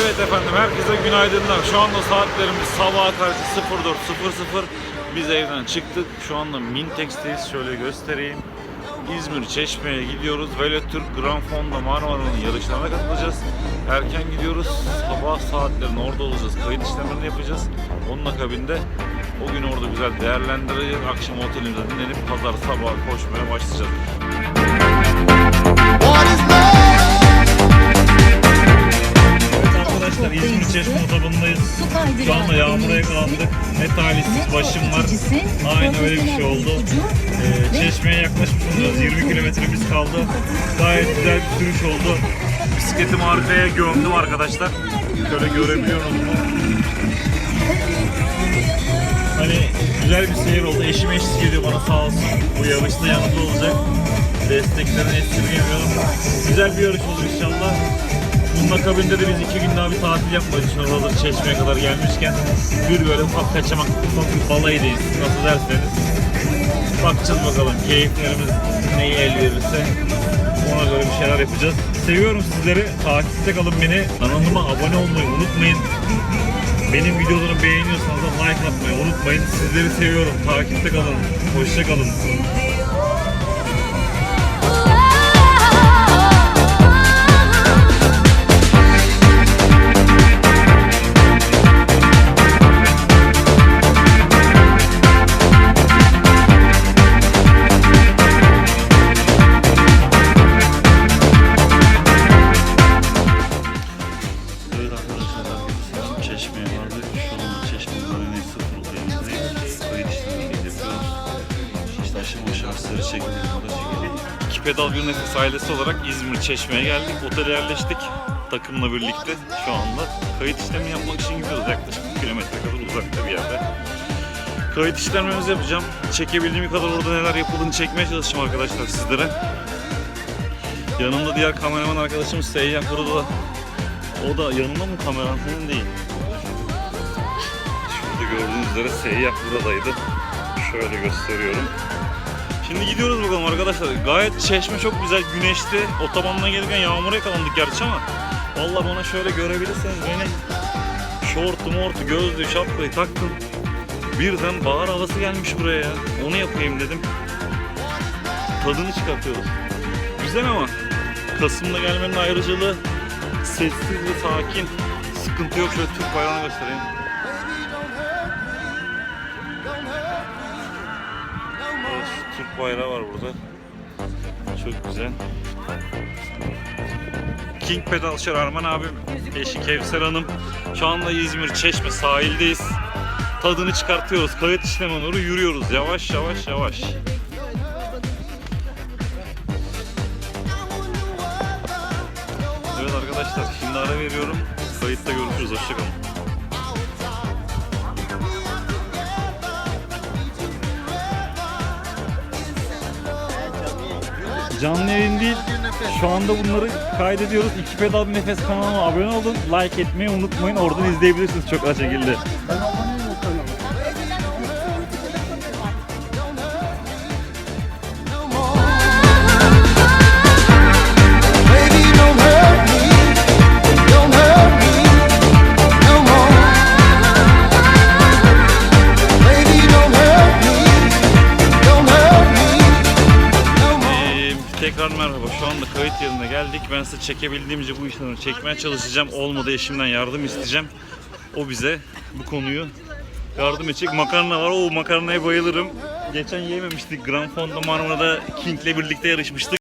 Evet efendim herkese günaydınlar. Şu anda saatlerimiz sabaha karşı 04.00. Biz evden çıktık. Şu anda Mintex'teyiz. Şöyle göstereyim. İzmir Çeşme'ye gidiyoruz. Veletürk Grand Fonda Marmara'nın yarışlarına katılacağız. Erken gidiyoruz. Sabah saatlerinde orada olacağız. Kayıt işlemlerini yapacağız. Onun akabinde o gün orada güzel değerlendireceğiz. Akşam otelimizde dinlenip pazar sabah koşmaya başlayacağız. Evet arkadaşlar İzmir Çeşme otobanındayız. Şu anda yağmura yakalandık. Ne talihsiz başım var. Aynı öyle bir şey oldu. Ee, çeşmeye yaklaşmış olacağız. 20 kilometremiz kaldı. Gayet güzel bir sürüş oldu. Bisikletimi arkaya gömdüm arkadaşlar. Şöyle görebiliyorsunuz mu? Hani güzel bir seyir oldu. Eşim eşlik ediyor bana sağ olsun. Bu yarışta yanımda olacak. Desteklerini esirgemiyorum. Güzel bir yarış olur inşallah. Bunun akabinde de biz iki gün daha bir tatil yapmayı düşünüyoruz hazır Çeşme'ye kadar gelmişken. Bir böyle ufak kaçamak, ufak bir balayıdayız. Nasıl derseniz. Bakacağız bakalım keyiflerimiz neyi el verirse ona göre bir şeyler yapacağız. Seviyorum sizleri. Takipte kalın beni. Kanalıma abone olmayı unutmayın. Benim videolarımı beğeniyorsanız da like atmayı unutmayın. Sizleri seviyorum. Takipte kalın. Hoşça kalın. Nefes ailesi olarak İzmir Çeşme'ye geldik. Otele yerleştik. Takımla birlikte şu anda kayıt işlemi yapmak için gidiyoruz. Yaklaşık bir kilometre kadar uzakta bir yerde. Kayıt işlemlerimizi yapacağım. Çekebildiğim kadar orada neler yapıldığını çekmeye çalışacağım arkadaşlar sizlere. Yanımda diğer kameraman arkadaşımız Seyyah burada da o da yanında mı kameran senin değil. Şurada gördüğünüz üzere seyyah buradaydı. Şöyle gösteriyorum. Şimdi gidiyoruz bakalım arkadaşlar. Gayet çeşme çok güzel, güneşli. Otobandan gelirken yağmura yakalandık gerçi ama Vallahi bana şöyle görebilirseniz beni şortu mortu, gözlüğü, şapkayı taktım. Birden bahar havası gelmiş buraya ya. Onu yapayım dedim. Tadını çıkartıyoruz. Güzel ama Kasım'da gelmenin ayrıcalığı sessiz ve sakin. Sıkıntı yok. Şöyle Türk bayrağını göstereyim. Türk bayrağı var burada. Çok güzel. King Pedalşer Arman abim, eşi Kevser Hanım. Şu anda İzmir Çeşme sahildeyiz. Tadını çıkartıyoruz. Kayıt işleme doğru yürüyoruz. Yavaş yavaş yavaş. Evet arkadaşlar şimdi ara veriyorum. Kayıtta görüşürüz. Hoşçakalın. Canlı yayın değil. Şu anda bunları kaydediyoruz. İki pedal nefes kanalıma abone olun. Like etmeyi unutmayın. Oradan izleyebilirsiniz çok rahat şekilde. Size çekebildiğimce bu işleri çekmeye çalışacağım. Olmadı eşimden yardım isteyeceğim. O bize bu konuyu yardım edecek. Makarna var. O makarnaya bayılırım. Geçen yememiştik. Grand Fonda Marmara'da King'le birlikte yarışmıştık.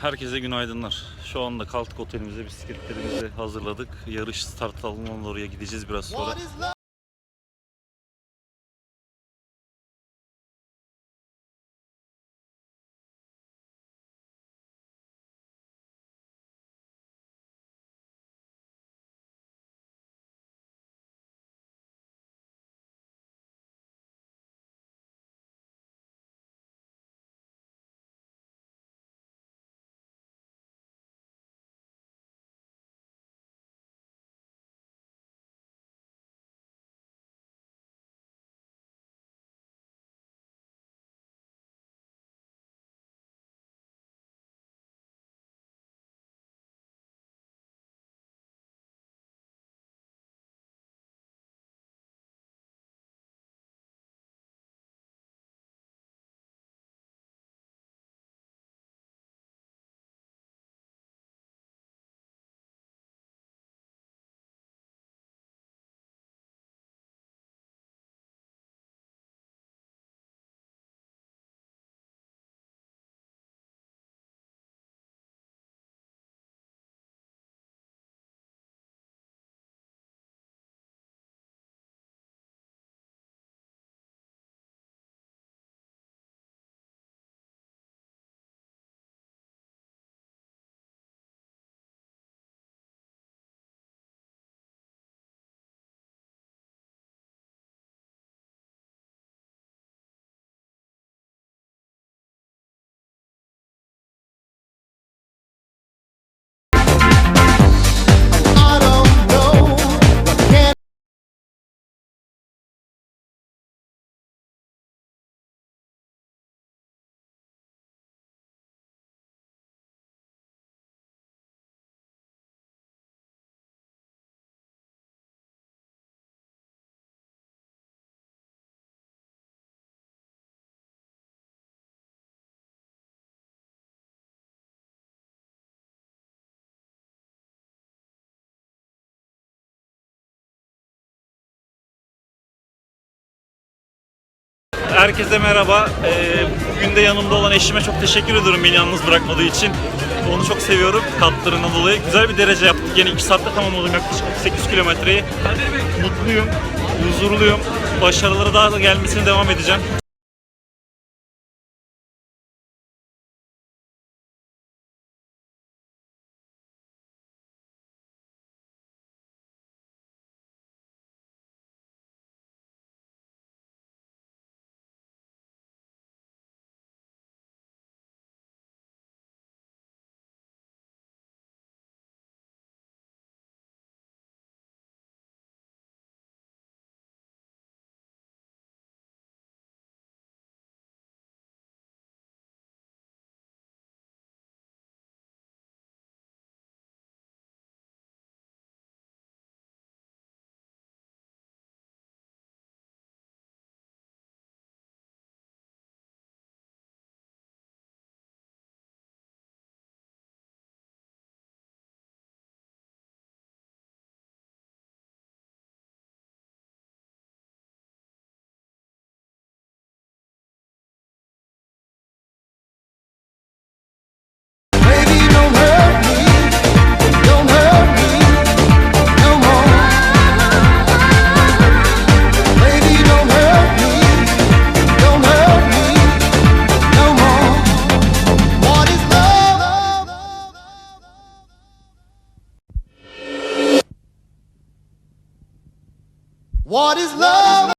Herkese günaydınlar. Şu anda Kaltık Otelimize bisikletlerimizi hazırladık. Yarış start alanına oraya gideceğiz biraz sonra. Herkese merhaba. Ee, bugün de yanımda olan eşime çok teşekkür ediyorum beni yalnız bırakmadığı için. Onu çok seviyorum katlarından dolayı. Güzel bir derece yaptık. Yine 2 saatte tamamladım yaklaşık 8 kilometreyi. Mutluyum, huzurluyum. Başarıları daha da gelmesine devam edeceğim. What is love?